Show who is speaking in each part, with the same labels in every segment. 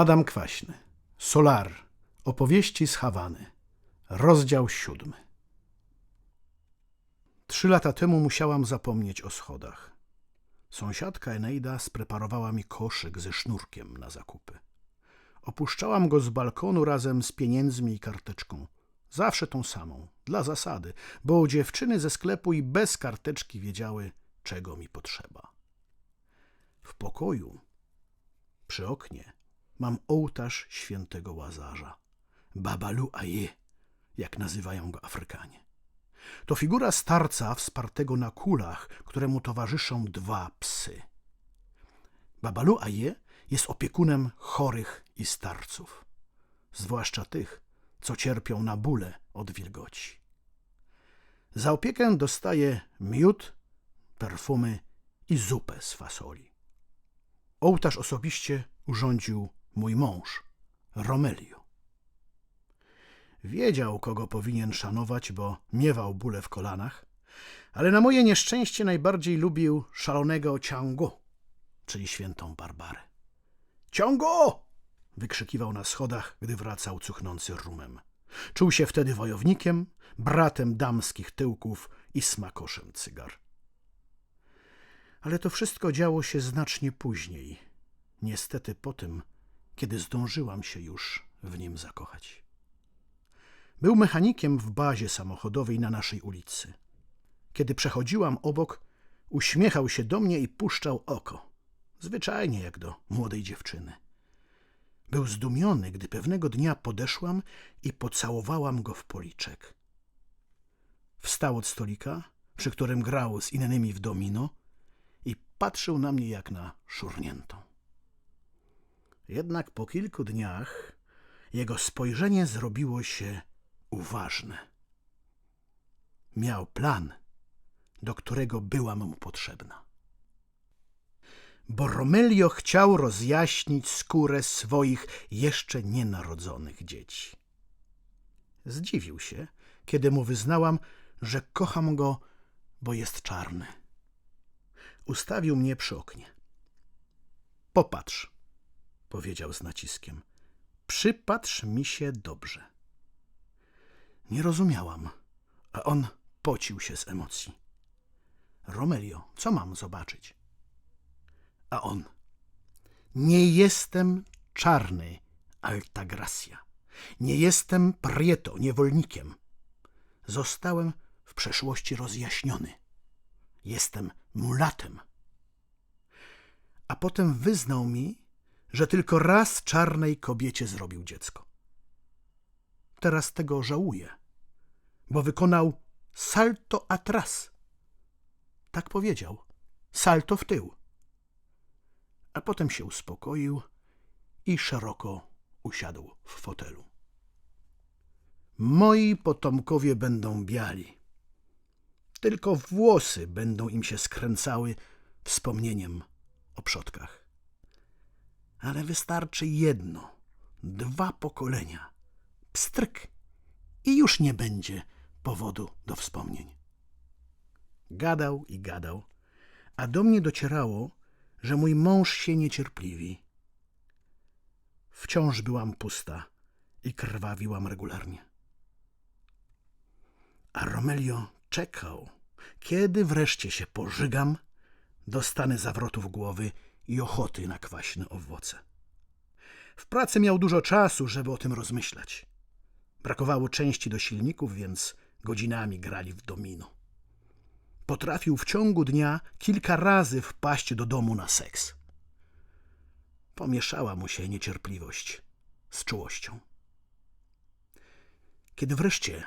Speaker 1: Adam Kwaśny. Solar. Opowieści z Hawany. Rozdział siódmy. Trzy lata temu musiałam zapomnieć o schodach. Sąsiadka Eneida spreparowała mi koszyk ze sznurkiem na zakupy. Opuszczałam go z balkonu razem z pieniędzmi i karteczką. Zawsze tą samą, dla zasady, bo dziewczyny ze sklepu i bez karteczki wiedziały, czego mi potrzeba. W pokoju, przy oknie, mam ołtarz świętego Łazarza. Babalu Aye, jak nazywają go Afrykanie. To figura starca wspartego na kulach, któremu towarzyszą dwa psy. Babalu Aye jest opiekunem chorych i starców, zwłaszcza tych, co cierpią na bóle od wilgoci. Za opiekę dostaje miód, perfumy i zupę z fasoli. Ołtarz osobiście urządził mój mąż, Romelio. Wiedział, kogo powinien szanować, bo miewał bóle w kolanach, ale na moje nieszczęście najbardziej lubił szalonego Ciango, czyli świętą Barbarę. Ciągo! wykrzykiwał na schodach, gdy wracał cuchnący rumem. Czuł się wtedy wojownikiem, bratem damskich tyłków i smakoszem cygar. Ale to wszystko działo się znacznie później, niestety po tym, kiedy zdążyłam się już w nim zakochać. Był mechanikiem w bazie samochodowej na naszej ulicy. Kiedy przechodziłam obok, uśmiechał się do mnie i puszczał oko, zwyczajnie jak do młodej dziewczyny. Był zdumiony, gdy pewnego dnia podeszłam i pocałowałam go w policzek. Wstał od stolika, przy którym grał z innymi w domino i patrzył na mnie jak na szurniętą. Jednak po kilku dniach jego spojrzenie zrobiło się uważne. Miał plan, do którego byłam mu potrzebna. Bo Romelio chciał rozjaśnić skórę swoich jeszcze nienarodzonych dzieci. Zdziwił się, kiedy mu wyznałam, że kocham go, bo jest czarny. Ustawił mnie przy oknie. Popatrz, powiedział z naciskiem. Przypatrz mi się dobrze. Nie rozumiałam, a on pocił się z emocji. Romelio, co mam zobaczyć? A on. Nie jestem czarny, Altagracia. Nie jestem prieto, niewolnikiem. Zostałem w przeszłości rozjaśniony. Jestem mulatem. A potem wyznał mi, że tylko raz czarnej kobiecie zrobił dziecko. Teraz tego żałuję, bo wykonał salto atrás. Tak powiedział, salto w tył. A potem się uspokoił i szeroko usiadł w fotelu. Moi potomkowie będą biali. Tylko włosy będą im się skręcały wspomnieniem o przodkach. Ale wystarczy jedno, dwa pokolenia. Pstryk i już nie będzie powodu do wspomnień. Gadał i gadał, a do mnie docierało, że mój mąż się niecierpliwi. Wciąż byłam pusta i krwawiłam regularnie. A Romelio czekał, kiedy wreszcie się pożygam, dostanę zawrotów głowy i ochoty na kwaśne owoce. W pracy miał dużo czasu, żeby o tym rozmyślać. Brakowało części do silników, więc godzinami grali w domino. Potrafił w ciągu dnia kilka razy wpaść do domu na seks. Pomieszała mu się niecierpliwość z czułością. Kiedy wreszcie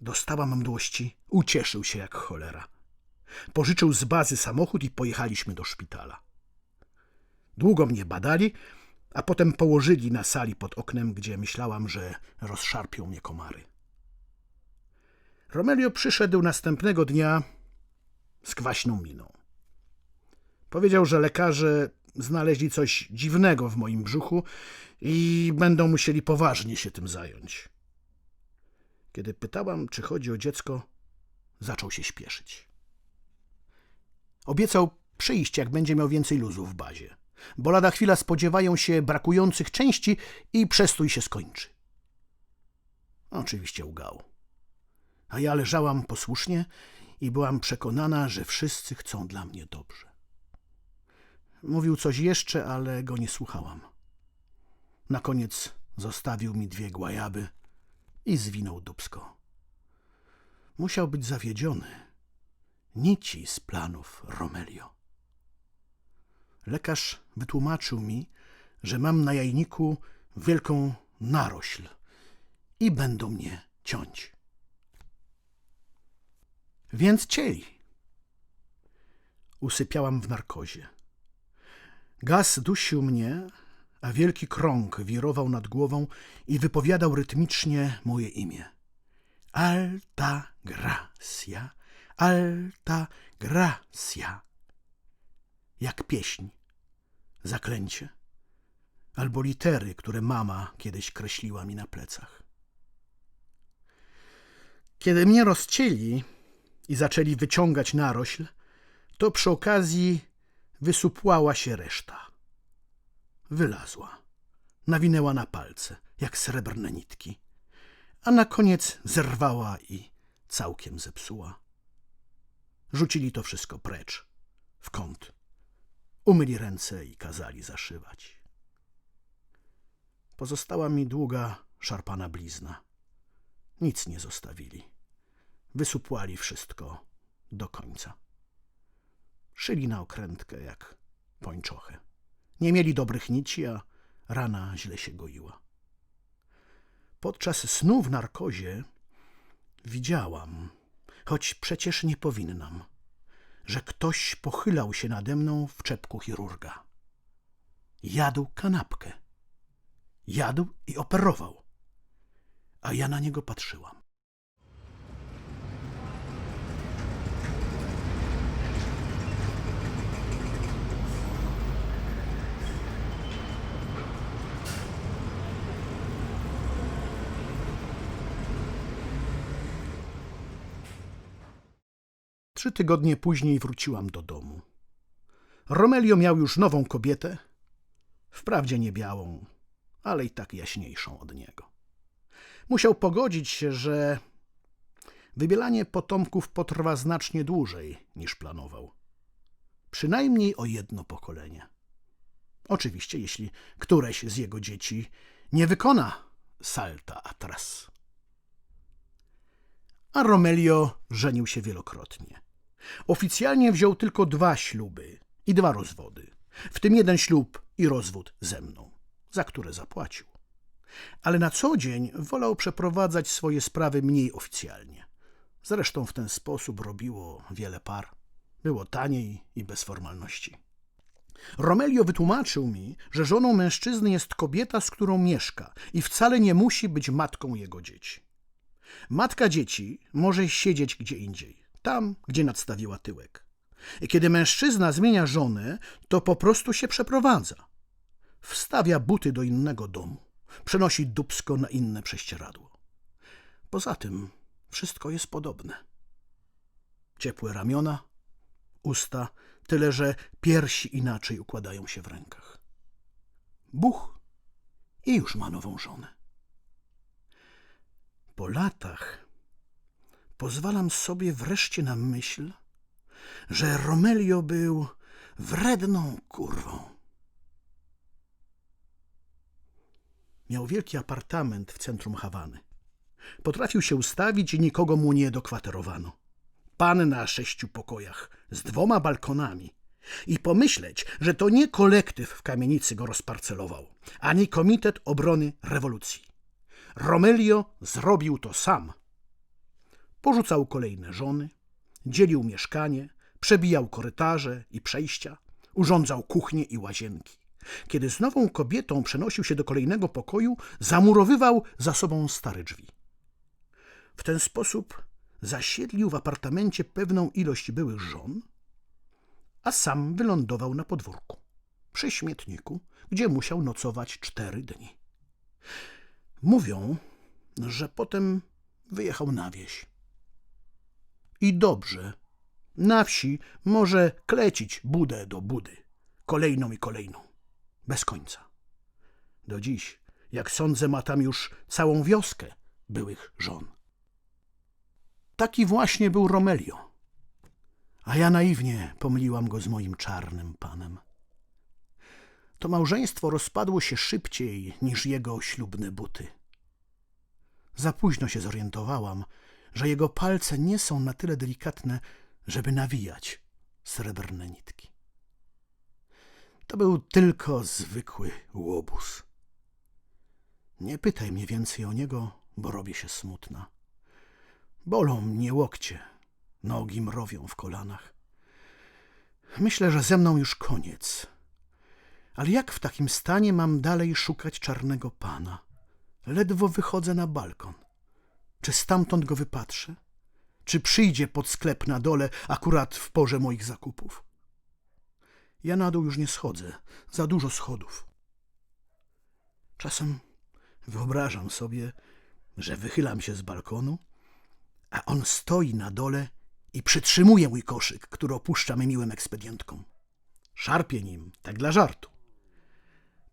Speaker 1: dostałam mdłości, ucieszył się jak cholera. Pożyczył z bazy samochód i pojechaliśmy do szpitala. Długo mnie badali, a potem położyli na sali pod oknem, gdzie myślałam, że rozszarpią mnie komary. Romelio przyszedł następnego dnia z kwaśną miną. Powiedział, że lekarze znaleźli coś dziwnego w moim brzuchu i będą musieli poważnie się tym zająć. Kiedy pytałam, czy chodzi o dziecko, zaczął się śpieszyć. Obiecał przyjść, jak będzie miał więcej luzu w bazie. Bo lada chwila spodziewają się brakujących części i przestój się skończy. Oczywiście ugał. A ja leżałam posłusznie i byłam przekonana, że wszyscy chcą dla mnie dobrze. Mówił coś jeszcze, ale go nie słuchałam. Na koniec zostawił mi dwie głajaby i zwinął dubsko. Musiał być zawiedziony. Nici z planów Romelio. Lekarz wytłumaczył mi, że mam na jajniku wielką narośl i będą mnie ciąć. Więc cieli. Usypiałam w narkozie. Gaz dusił mnie, a wielki krąg wirował nad głową i wypowiadał rytmicznie moje imię. Alta gracia, alta gracia. Jak pieśń, zaklęcie, albo litery, które mama kiedyś kreśliła mi na plecach. Kiedy mnie rozcięli i zaczęli wyciągać narośl, to przy okazji wysupłała się reszta. Wylazła, nawinęła na palce, jak srebrne nitki, a na koniec zerwała i całkiem zepsuła. Rzucili to wszystko precz, w kąt. Umyli ręce i kazali zaszywać. Pozostała mi długa, szarpana blizna. Nic nie zostawili. Wysupłali wszystko do końca. Szyli na okrętkę jak pończochę. Nie mieli dobrych nici, a rana źle się goiła. Podczas snu w narkozie widziałam, choć przecież nie powinnam, że ktoś pochylał się nade mną w czepku chirurga. Jadł kanapkę. Jadł i operował. A ja na niego patrzyłam. Trzy tygodnie później wróciłam do domu. Romelio miał już nową kobietę, wprawdzie nie białą, ale i tak jaśniejszą od niego. Musiał pogodzić się, że wybielanie potomków potrwa znacznie dłużej niż planował. Przynajmniej o jedno pokolenie. Oczywiście, jeśli któreś z jego dzieci nie wykona salta atras. A Romelio żenił się wielokrotnie. Oficjalnie wziął tylko dwa śluby i dwa rozwody, w tym jeden ślub i rozwód ze mną, za które zapłacił. Ale na co dzień wolał przeprowadzać swoje sprawy mniej oficjalnie. Zresztą w ten sposób robiło wiele par. Było taniej i bez formalności. Romelio wytłumaczył mi, że żoną mężczyzny jest kobieta, z którą mieszka i wcale nie musi być matką jego dzieci. Matka dzieci może siedzieć gdzie indziej, tam, gdzie nadstawiła tyłek. I kiedy mężczyzna zmienia żonę, to po prostu się przeprowadza. Wstawia buty do innego domu, przenosi dubsko na inne prześcieradło. Poza tym wszystko jest podobne. Ciepłe ramiona, usta, tyle że piersi inaczej układają się w rękach. Buch i już ma nową żonę. Po latach pozwalam sobie wreszcie na myśl, że Romelio był wredną kurwą. Miał wielki apartament w centrum Hawany. Potrafił się ustawić i nikogo mu nie dokwaterowano. Pan na sześciu pokojach z dwoma balkonami. I pomyśleć, że to nie kolektyw w kamienicy go rozparcelował, ani Komitet Obrony Rewolucji. Romelio zrobił to sam. Porzucał kolejne żony, dzielił mieszkanie, przebijał korytarze i przejścia, urządzał kuchnie i łazienki. Kiedy z nową kobietą przenosił się do kolejnego pokoju, zamurowywał za sobą stare drzwi. W ten sposób zasiedlił w apartamencie pewną ilość byłych żon, a sam wylądował na podwórku, przy śmietniku, gdzie musiał nocować cztery dni. Mówią, że potem wyjechał na wieś. I dobrze. Na wsi może klecić budę do budy, kolejną i kolejną. bez końca. Do dziś, jak sądzę, ma tam już całą wioskę byłych żon. Taki właśnie był Romelio, a ja naiwnie pomyliłam go z moim czarnym panem. To małżeństwo rozpadło się szybciej niż jego ślubne buty. Za późno się zorientowałam, że jego palce nie są na tyle delikatne, żeby nawijać srebrne nitki. To był tylko zwykły łobuz. Nie pytaj mnie więcej o niego, bo robię się smutna. Bolą mnie łokcie, nogi mrowią w kolanach. Myślę, że ze mną już koniec. Ale jak w takim stanie mam dalej szukać czarnego pana? Ledwo wychodzę na balkon. Czy stamtąd go wypatrzę? Czy przyjdzie pod sklep na dole akurat w porze moich zakupów? Ja na dół już nie schodzę, za dużo schodów. Czasem wyobrażam sobie, że wychylam się z balkonu, a on stoi na dole i przytrzymuje mój koszyk, który opuszczamy miłym ekspedientkom. Szarpie nim, tak dla żartu.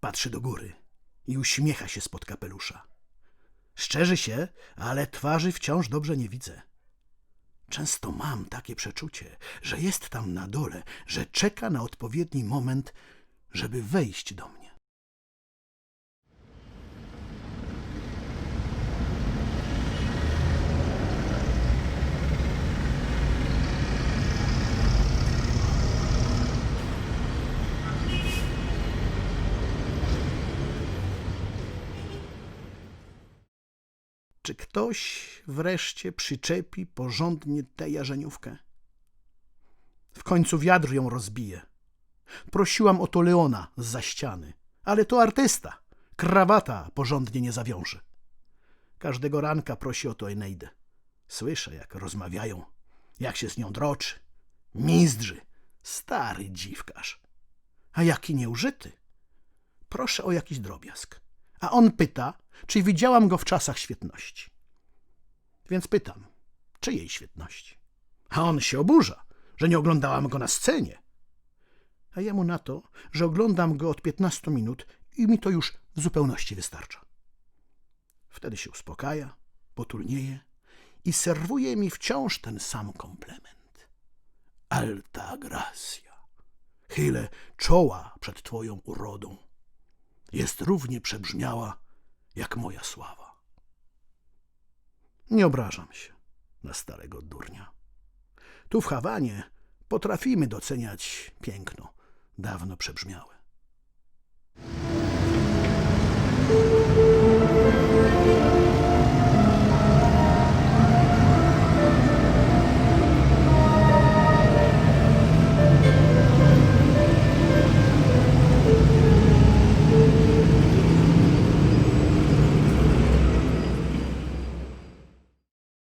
Speaker 1: Patrzy do góry i uśmiecha się spod kapelusza. Szczerzy się, ale twarzy wciąż dobrze nie widzę. Często mam takie przeczucie, że jest tam na dole, że czeka na odpowiedni moment, żeby wejść do mnie. Czy ktoś wreszcie przyczepi porządnie tę jarzeniówkę? W końcu wiatr ją rozbije. Prosiłam o to Leona z za ściany, ale to artysta. Krawata porządnie nie zawiąże. Każdego ranka prosi o to Eneidę. Słyszę, jak rozmawiają, jak się z nią droczy. Mizdrzy, stary dziwkarz. A jaki nieużyty. Proszę o jakiś drobiazg. A on pyta, czy widziałam go w czasach świetności. Więc pytam, czyjej świetności? A on się oburza, że nie oglądałam go na scenie. A jemu na to, że oglądam go od 15 minut i mi to już w zupełności wystarcza. Wtedy się uspokaja, potulnieje i serwuje mi wciąż ten sam komplement. Alta gracia. Chylę czoła przed twoją urodą. Jest równie przebrzmiała jak moja sława. Nie obrażam się na starego durnia. Tu w Hawanie potrafimy doceniać piękno dawno przebrzmiałe.